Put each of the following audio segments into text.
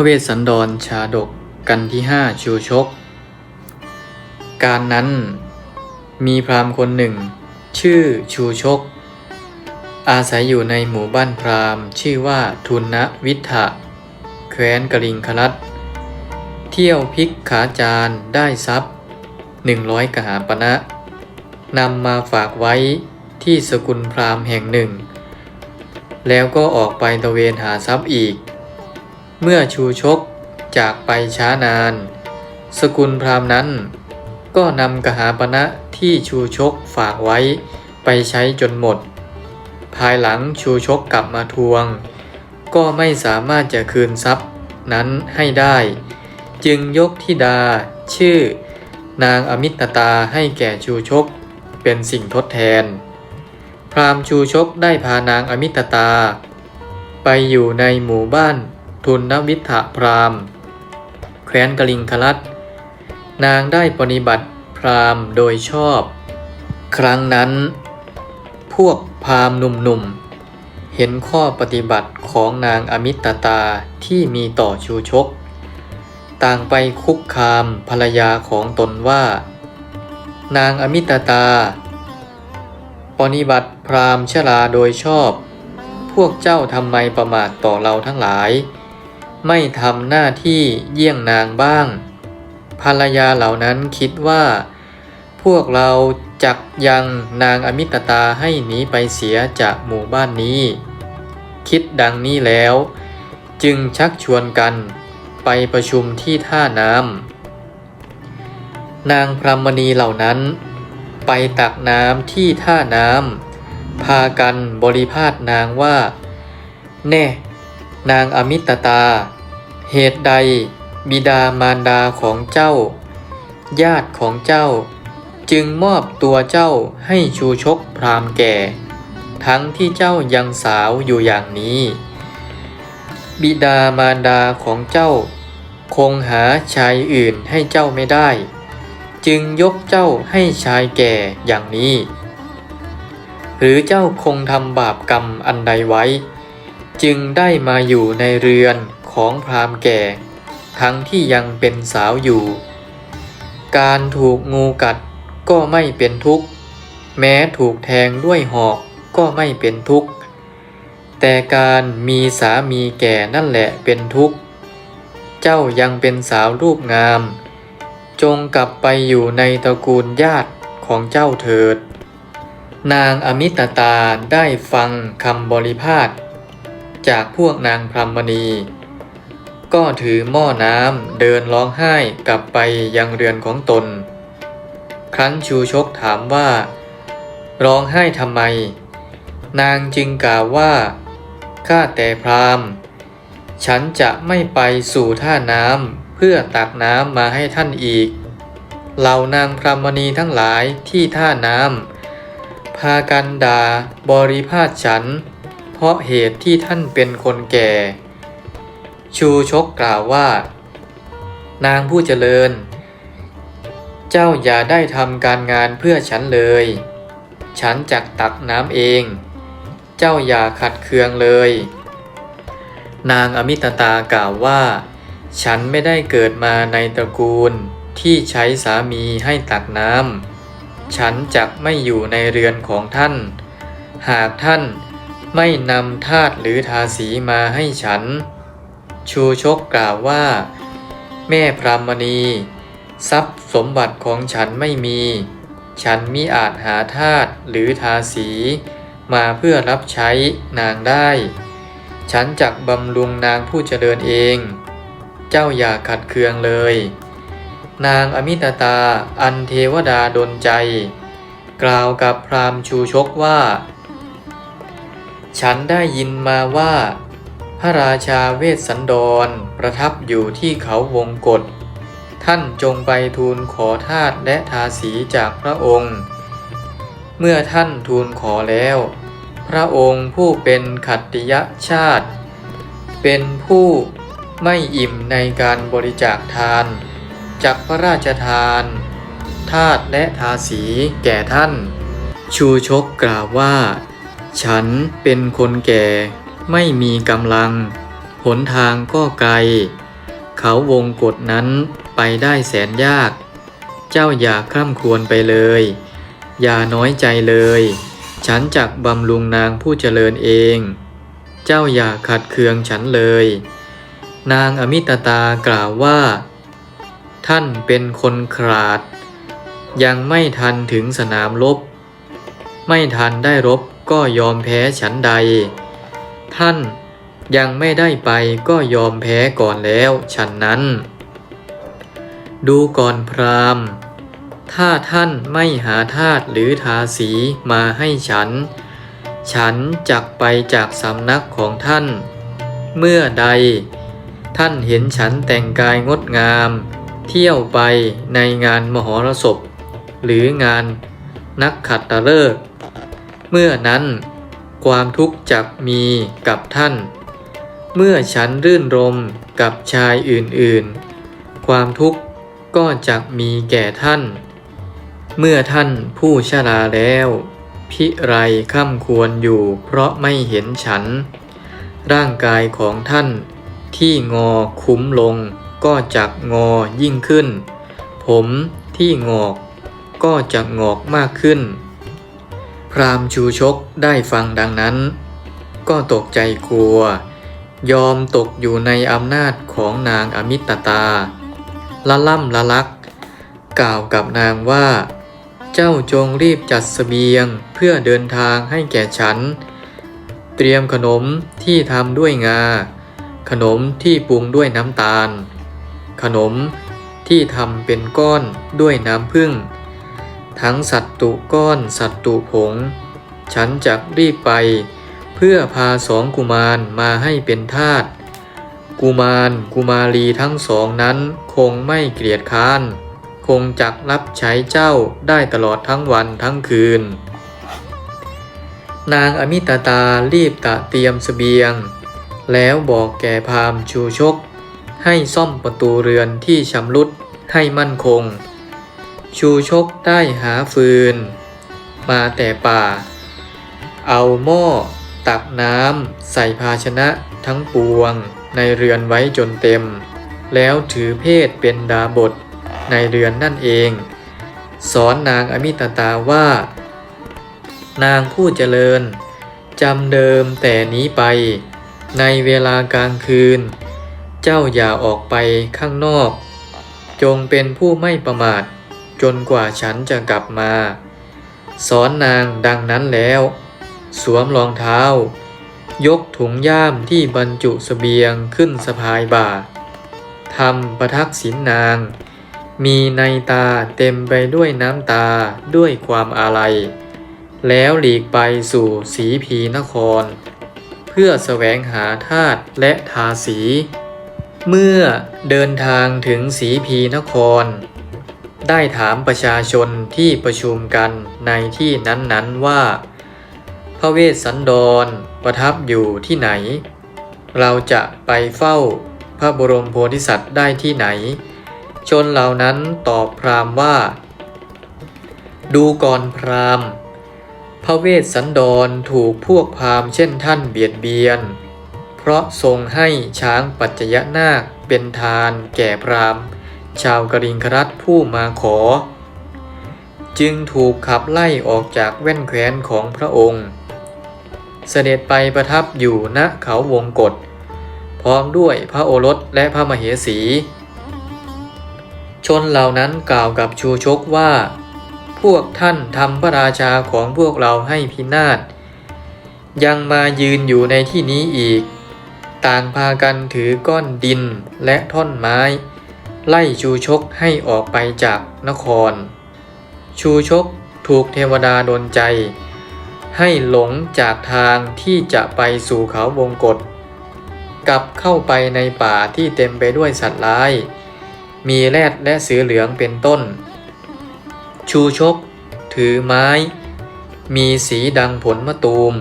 ระเวสสันดรชาดกกันที่ห้าชูชก การนั้นมีพราหมณ์คนหนึ่ง ชื่อชูชก อาศัยอยู่ในหมู่บ้านพราหมณ์ ชื่อว่าทุนนะวิทะแคว้นกลิงคลัดเที่ยวพิกขาจารได้ทรัพย์หนึ่งร้อยกหาปณะนำมาฝากไว้ที่สกุลพราหมณ์แห่งหนึ่ง แล้วก็ออกไปตะเวนหาทรัพย์อีก เมื่อชูชกจากไปช้านาน สกุลพราหมณ์นั้น ก็นำกหาปณะที่ชูชกฝากไว้ไปใช้จนหมด ภายหลังชูชกกลับมาทวง ก็ไม่สามารถจะคืนทรัพย์นั้นให้ได้ จึงยกธิดา ชื่อ นางอมิตตาให้แก่ชูชกเป็นสิ่งทดแทน พราหมณ์ชูชกได้พานางอมิตตา ไปอยู่ในหมู่บ้าน ทุนนวิทะพราหมณ์แคว้นกลิงคลัดนางได้ปฏิบัติพราหมณ์โดยชอบ ครั้งนั้น พวกพราหมณ์หนุ่มๆ เห็นข้อปฏิบัติของนางอมิตตาที่มีต่อชูชก ต่างไปคุกคามภรรยาของตนว่า นางอมิตตา ปฏิบัติพราหมณ์ชลาโดยชอบ พวกเจ้าทำไมประมาทต่อเราทั้งหลาย ไม่ทำหน้าที่เยี่ยงนางบ้าง ภรรยาเหล่านั้นคิดว่า พวกเราจักยังนางอมิตตาให้หนีไปเสียจากหมู่บ้านนี้ คิดดังนี้แล้ว จึงชักชวนกันไปประชุมที่ท่าน้ำนางพรหมณีเหล่านั้น ไปตักน้ำที่ท่าน้ำพากันบริพาทนางว่า แน่ นางอมิตตา เหตุใด บิดามารดาของเจ้า ญาติของเจ้า จึงมอบตัวเจ้าให้ชูชกพรามแก่ ทั้งที่เจ้ายังสาวอยู่อย่างนี้ บิดามารดาของเจ้า คงหาชายอื่นให้เจ้าไม่ได้ จึงยกเจ้าให้ชายแก่อย่างนี้ หรือเจ้าคงทำบาปกรรมอันใดไว้ จึงได้มาอยู่ในเรือนของพรามแก่ ทั้งที่ยังเป็นสาวอยู่ การถูกงูกัดก็ไม่เป็นทุกข์ แม้ถูกแทงด้วยหอกก็ไม่เป็นทุกข์ แต่การมีสามีแก่นั่นแหละเป็นทุกข์ เจ้ายังเป็นสาวรูปงาม จงกลับไปอยู่ในตระกูลญาติของเจ้าเถิด นางอมิตตาได้ฟังคำบริพาท จากพวกนางพรหมณี ก็ถือหม้อน้ำเดินร้องไห้กลับไปยังเรือนของตน ครั้นชูชกถามว่า ร้องไห้ทำไม นางจึงกล่าวว่าข้าแต่พราหมณ์ฉันจะไม่ไปสู่ท่าน้ำเพื่อตักน้ำมาให้ท่านอีก เหล่านางพรหมณีทั้งหลายที่ท่าน้ำพากันด่าบริพาทฉัน เพราะเหตุที่ท่านเป็นคนแก่ ชูชกกล่าวว่า นางผู้เจริญ เจ้าอย่าได้ทำการงานเพื่อฉันเลย ฉันจักตักน้ำเอง เจ้าอย่าขัดเคืองเลย นางอมิตตากล่าวว่า ฉันไม่ได้เกิดมาในตระกูลที่ใช้สามีให้ตักน้ำฉันจักไม่อยู่ในเรือนของท่าน หากท่าน ไม่นำทาตหรือทาสีมาให้ฉัน ชูชกกล่าวว่า แม่พรามณี ทรัพย์สมบัติของฉันไม่มี ฉันมิอาจหาทาตหรือทาสี มาเพื่อรับใช้นางได้ ฉันจักบำรุงนางผู้เจริญเอง เจ้าอย่าขัดเคืองเลย นางอมิตตาอันเทวดาดนใจ กล่าวกับพรามชูชกว่า ฉันได้ยินมาว่า พระราชาเวสสันดรประทับอยู่ที่เขาวงกฏท่านจงไปทูลขอทาตและทาสีจากพระองค์ เมื่อท่านทูลขอแล้ว พระองค์ผู้เป็นขัตติยชาติ เป็นผู้ไม่อิ่มในการบริจาคทาน จากพระราชทานทาตและทาสีแก่ท่าน ชูชกกล่าวว่า ฉันเป็นคนแก่ไม่มีกำลัง หนทางก็ไกล เขาวงกฏนั้นไปได้แสนยาก เจ้าอย่าคร่ำครวญไปเลย อย่าน้อยใจเลย ฉันจักบำรุงนางผู้เจริญเอง เจ้าอย่าขัดเคืองฉันเลย นางอมิตตากล่าวว่า ท่านเป็นคนขลาด ยังไม่ทันถึงสนามรบ ไม่ทันได้รบ ก็ยอมแพ้ฉันใด ท่านยังไม่ได้ไปก็ยอมแพ้ก่อนแล้วฉันนั้น ดูก่อนพราหมณ์ ถ้าท่านไม่หาทาสหรือทาสีมาให้ฉัน ฉันจักไปจากสำนักของท่าน เมื่อใด ท่านเห็นฉันแต่งกายงดงาม เที่ยวไปในงานมหรสพ หรืองานนักขัตฤกษ์ เมื่อนั้น ความทุกข์จักมีกับท่าน เมื่อฉันรื่นรมกับชายอื่นๆ ความทุกข์ก็จักมีแก่ท่าน เมื่อท่านผู้ชราแล้ว พิไรค่ำควรอยู่เพราะไม่เห็นฉัน ร่างกายของท่านที่งอคุ้มลงก็จักงอยิ่งขึ้น ผมที่งอกก็จะงอกมากขึ้น พรามชูชกได้ฟังดังนั้น ก็ตกใจกลัวยอมตกอยู่ในอำนาจของนางอมิตตา ละล่ำละลัก กล่าวกับนางว่า เจ้าจงรีบจัดเสบียงเพื่อเดินทางให้แก่ฉัน เตรียมขนมที่ทำด้วยงา ขนมที่ปรุงด้วยน้ำตาล ขนมที่ทำเป็นก้อนด้วยน้ำผึ้ง ทั้งสัตตุก้อนสัตตุผง ฉันจักรีบไป เพื่อพาสองกุมารมาให้เป็นทาสกุมารกุมารีทั้งสองนั้นคงไม่เกลียดค้าน คงจักรับใช้เจ้าได้ตลอดทั้งวันทั้งคืน นางอมิตาตารีบตะเตรียมเสบียง แล้วบอกแก่พามชูชก ให้ซ่อมประตูเรือนที่ชำรุดให้มั่นคง ชูชกได้หาฟืน มาแต่ป่า เอาหม้อ ตักน้ำใส่ภาชนะทั้งปวงในเรือนไว้จนเต็ม แล้วถือเพศเป็นดาบทในเรือนนั่นเอง สอนนางอมิตตาว่า นางผู้เจริญจำเดิมแต่นี้ไป ในเวลากลางคืน เจ้าอย่าออกไปข้างนอก จงเป็นผู้ไม่ประมาท จนกว่าฉันจะกลับมา สอนนางดังนั้นแล้ว สวมรองเท้า ยกถุงย่ามที่บรรจุเสบียงขึ้นสะพายบ่าทำประทักษิณนาง มีในตาเต็มไปด้วยน้ำตาด้วยความอาลัย แล้วหลีกไปสู่สีพีนคร เพื่อแสวงหาทาสและทาสี เมื่อเดินทางถึงสีพีนคร ได้ถามประชาชนที่ประชุมกันในที่นั้นๆว่า พระเวสสันดรประทับอยู่ที่ไหน เราจะไปเฝ้าพระบรมโพธิสัตว์ได้ที่ไหน ชนเหล่านั้นตอบพราหมณ์ว่า ดูก่อนพราหมณ์ พระเวสสันดรถูกพวกพราหมณ์เช่นท่านเบียดเบียน เพราะทรงให้ช้างปัจจยนาคเป็นทานแก่พราหมณ์ ชาวกริงครัตผู้มาขอ จึงถูกขับไล่ออกจากแว่นแคว้นของพระองค์ เสด็จไปประทับอยู่ณเขาวงกฏพร้อมด้วยพระโอรสและพระมเหสี ชนเหล่านั้นกล่าวกับชูชกว่า พวกท่านทำพระราชาของพวกเราให้พินาศยังมายืนอยู่ในที่นี้อีก ต่างพากันถือก้อนดินและท่อนไม้ ไล่ชูชกให้ออกไปจากนคร ชูชกถูกเทวดาดนใจ ให้หลงจากทางที่จะไปสู่เขาวงกฏกลับเข้าไปในป่าที่เต็มไปด้วยสัตว์ร้าย มีแรดและเสือเหลืองเป็นต้น ชูชก ถือไม้ มีสีดังผลมะตูม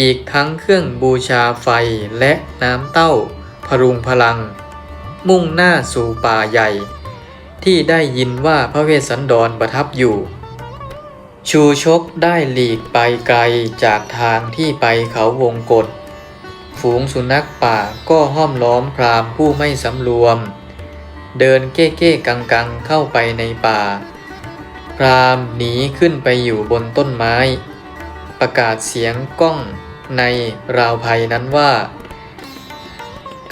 อีกทั้งเครื่องบูชาไฟและน้ำเต้าพรุงพลัง มุ่งหน้าสู่ป่าใหญ่ ที่ได้ยินว่าพระเวสสันดรประทับอยู่ ชูชกได้หลีกไปไกลจากทางที่ไปเขาวงกฏฝูงสุนัขป่าก็ห้อมล้อมพรามผู้ไม่สำรวม เดินเก้เก้กังกังเข้าไปในป่า พรามหนีขึ้นไปอยู่บนต้นไม้ ประกาศเสียงก้องในราวภัยนั้นว่า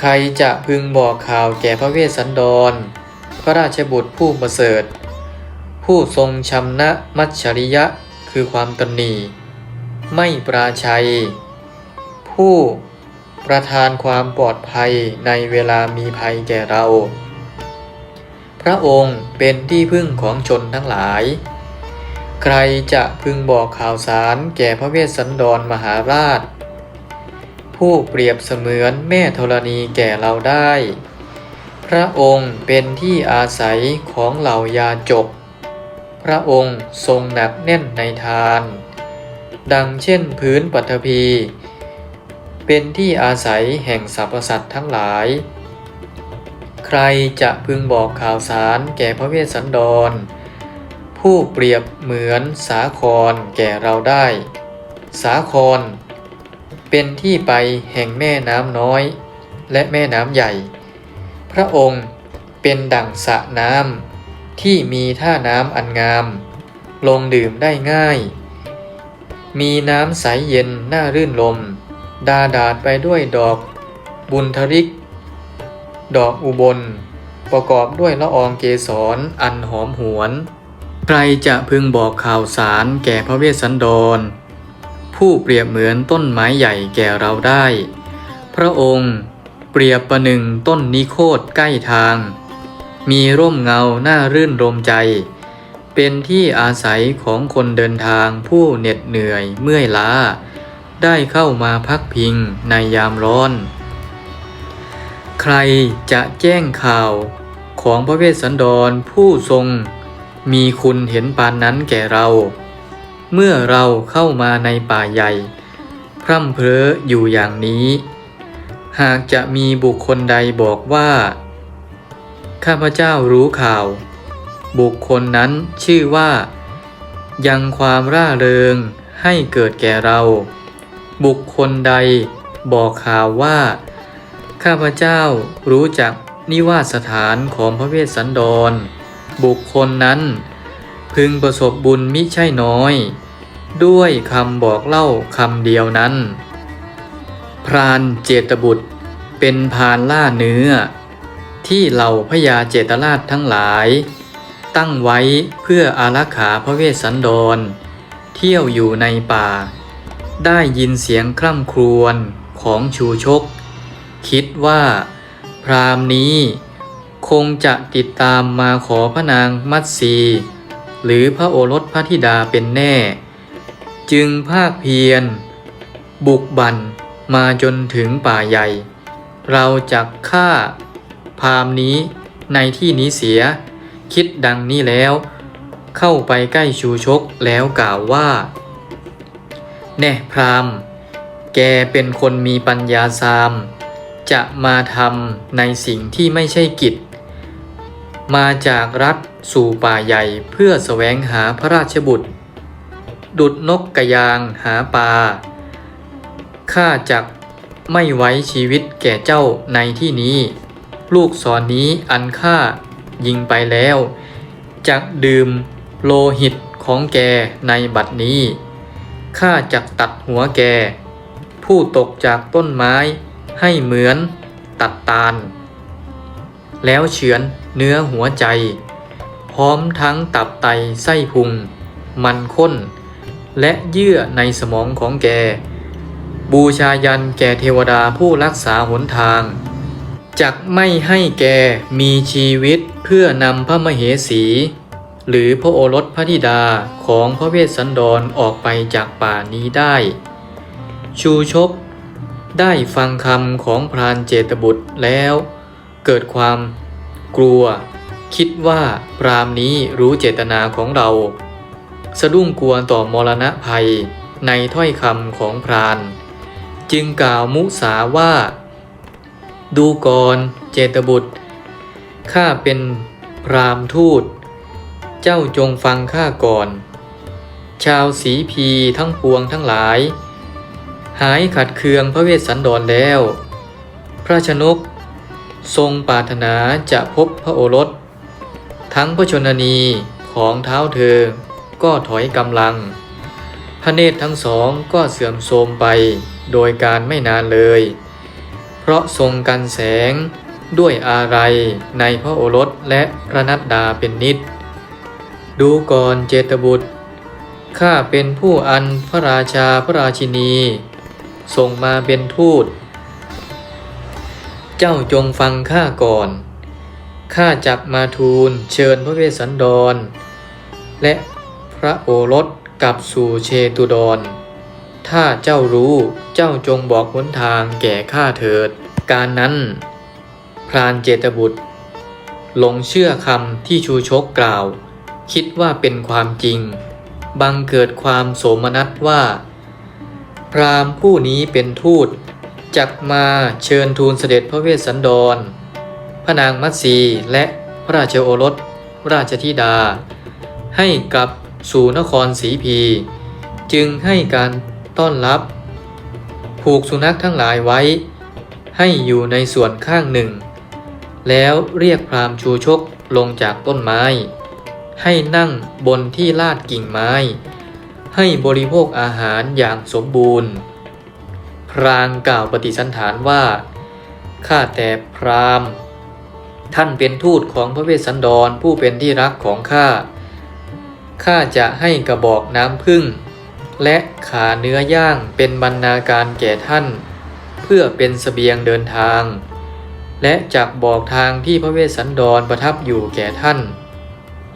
ใครจะพึงบอกข่าวแก่พระเวสสันดร พระราชบุตรผู้ประเสริฐ ผู้ทรงชำนะมัจฉริยะคือความตนนีไม่ปราชัย ผู้ประทานความปลอดภัยในเวลามีภัยแก่เรา พระองค์เป็นที่พึ่งของชนทั้งหลาย ใครจะพึงบอกข่าวสารแก่พระเวสสันดรมหาราช ผู้เปรียบเสมือนแม่ธรณีแก่เราได้ พระองค์เป็นที่อาศัยของเหล่ายาจก พระองค์ทรงหนักแน่นในทาน ดังเช่นพื้นปัทภีเป็นที่อาศัยแห่งสรรพสัตว์ทั้งหลาย ใครจะพึงบอกข่าวสารแก่พระเวสสันดร ผู้เปรียบเหมือนสาครแก่เราได้ สาคร เป็นที่ไปแห่งแม่น้ำน้อย และแม่น้ำใหญ่ พระองค์เป็นดั่งสระน้ำที่มีท่าน้ำอันงาม ลงดื่มได้ง่าย มีน้ำใสเย็นน่ารื่นลม ดาดาดไปด้วยดอกบุญทริก ดอกอุบล ประกอบด้วยละอองเกสรอันหอมหวน ใครจะพึงบอกข่าวสารแก่พระเวสสันดร ผู้เปรียบเหมือนต้นไม้ใหญ่แก่เราได้ พระองค์เปรียบประหนึ่งต้นนิโคตใกล้ทาง มีร่มเงาหน้ารื่นรมใจ เป็นที่อาศัยของคนเดินทางผู้เหน็ดเหนื่อยเมื่อยล้า ได้เข้ามาพักพิงในยามร้อน ใครจะแจ้งข่าวของพระเวสสันดรผู้ทรง มีคุณเห็นปานนั้นแก่เรา เมื่อเราเข้ามาในป่าใหญ่ พร่ำเพร้ออยู่อย่างนี้ หากจะมีบุคคลใดบอกว่า ข้าพเจ้ารู้ข่าว บุคคลนั้นชื่อว่า ยังความร่าเริงให้เกิดแก่เรา บุคคลใดบอกข่าวว่า ข้าพเจ้ารู้จักนิวาสถานของพระเวสสันดร บุคคลนั้นพึงประสบบุญมิใช่น้อย ด้วยคำบอกเล่าคำเดียวนั้น พรานเจตบุตรเป็นพรานล่าเนื้อ ที่เหล่าพญาเจตราชทั้งหลาย ตั้งไว้เพื่ออารักขาพระเวสสันดร เที่ยวอยู่ในป่า ได้ยินเสียงคร่ำครวญของชูชก คิดว่า พรามนี้คงจะติดตามมาขอพระนางมัตสีหรือพระโอรสพระธิดาเป็นแน่ จึงภาคเพียร บุกบั่นมาจนถึงป่าใหญ่ เราจะฆ่าพรามนี้ในที่นี้เสีย คิดดังนี้แล้ว เข้าไปใกล้ชูชกแล้วกล่าวว่า แน่พรามแกเป็นคนมีปัญญาสาม จะมาทำในสิ่งที่ไม่ใช่กิจ มาจากรัฐสู่ป่าใหญ่เพื่อแสวงหาพระราชบุตร ดุดนกกระยางหาปลาข้าจักไม่ไว้ชีวิตแก่เจ้าในที่นี้ ลูกศรนนี้อันข้ายิงไปแล้วจักดื่มโลหิตของแกในบัดนี้ข้าจักตัดหัวแก ผู้ตกจากต้นไม้ให้เหมือนตัดตาล แล้วเฉือนเนื้อหัวใจ พร้อมทั้งตับไตไส้พุง มันข้น และเยื่อในสมองของแก บูชายันแก่เทวดาผู้รักษาหนทางจักไม่ให้แกมีชีวิตเพื่อนำพระมเหสี หรือพระโอรสพระธิดาของพระเวสสันดรออกไปจากป่านี้ได้ ชูชกได้ฟังคำของพรานเจตบุตรแล้ว เกิดความกลัว คิดว่าพรามนี้รู้เจตนาของเรา สะดุ้งกลัวต่อมรณะภัยในถ้อยคำของพราน จึงกล่าวมุสาว่า ดูก่อนเจตบุตร ข้าเป็นพรามทูต เจ้าจงฟังข้าก่อน ชาวสีพีทั้งปวงทั้งหลาย หายขัดเคืองพระเวสสันดรแล้ว พระชนก ทรงปรารถนาจะพบพระโอรส ทั้งพระชนนีของเท้าเธอ ก็ถอยกำลัง พระเนตรทั้งสองก็เสื่อมโทรมไปโดยการไม่นานเลย เพราะทรงกันแสงด้วยอะไรในพระโอรสและพระนัดดาเป็นนิด ดูก่อนเจตบุตร ข้าเป็นผู้อันพระราชาพระราชินีส่งมาเป็นทูต เจ้าจงฟังข้าก่อน ข้าจักมาทูลเชิญพระเวสสันดร และ ระโอรสกลับสู่เชตุดร ถ้าเจ้ารู้เจ้าจงบอกหนทางแก่ข้าเถิด การนั้นพรานเจตบุตรหลงเชื่อคำที่ชูชกกล่าว คิดว่าเป็นความจริง บังเกิดความโสมนัสว่า พรามผู้นี้เป็นทูตจักมาเชิญทูลเสด็จพระเวสสันดร พระนางมัตสีและพระราชโอรสราชธิดา ให้กลับ สู่นครสีพี จึงให้การต้อนรับ ผูกสุนัขทั้งหลายไว้ ให้อยู่ในส่วนข้างหนึ่ง แล้วเรียกพรามชูชกลงจากต้นไม้ ให้นั่งบนที่ลาดกิ่งไม้ ให้บริโภคอาหารอย่างสมบูรณ์ พรางกล่าวปฏิสันฐานว่าข้าแต่พรามท่านเป็นทูตของพระเวสสันดรผู้เป็นที่รักของข้า ข้าจะให้กระบอกน้ำพึ่ง และขาเนื้อย่างเป็นบรรณาการแก่ท่าน เพื่อเป็นสเสบียงเดินทาง และจักบอกทางที่พระเวสสันดรประทับอยู่แก่ท่าน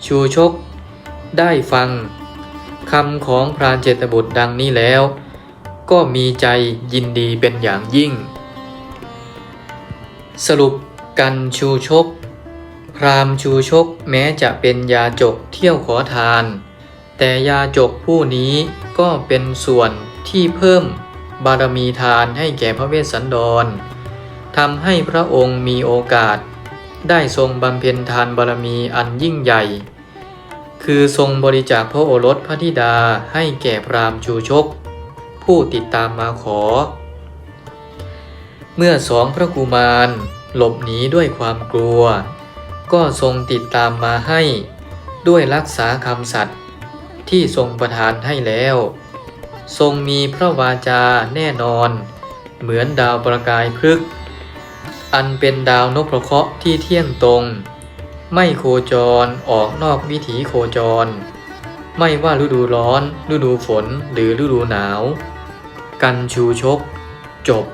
ชูชก ได้ฟังคำของพรานเจตบุตรดังนี้แล้ว ก็มีใจยินดีเป็นอย่างยิ่ง สรุปกันชูชก พรามชูชกแม้จะเป็นยาจกเที่ยวขอทาน แต่ยาจกผู้นี้ก็เป็นส่วนที่เพิ่มบารมีทานให้แก่พระเวสสันดรทำให้พระองค์มีโอกาส ได้ทรงบำเพ็ญทานบารมีอันยิ่งใหญ่ คือทรงบริจาคพระโอรสพระธิดาให้แก่พรามชูชก ผู้ติดตามมาขอ เมื่อสองพระกุมารหลบหนีด้วยความกลัว ก็ทรงติดตามมาให้ ด้วยรักษาคำสัตย์ที่ทรงประทานให้แล้ว ทรงมีพระวาจาแน่นอน เหมือนดาวประกายพฤกษ์อันเป็นดาวนพเคราะห์ที่เที่ยงตรง ไม่โคจรออกนอกวิถีโคจร ไม่ว่าฤดูร้อน ฤดูฝนหรือฤดูหนาว กันชูชก จบ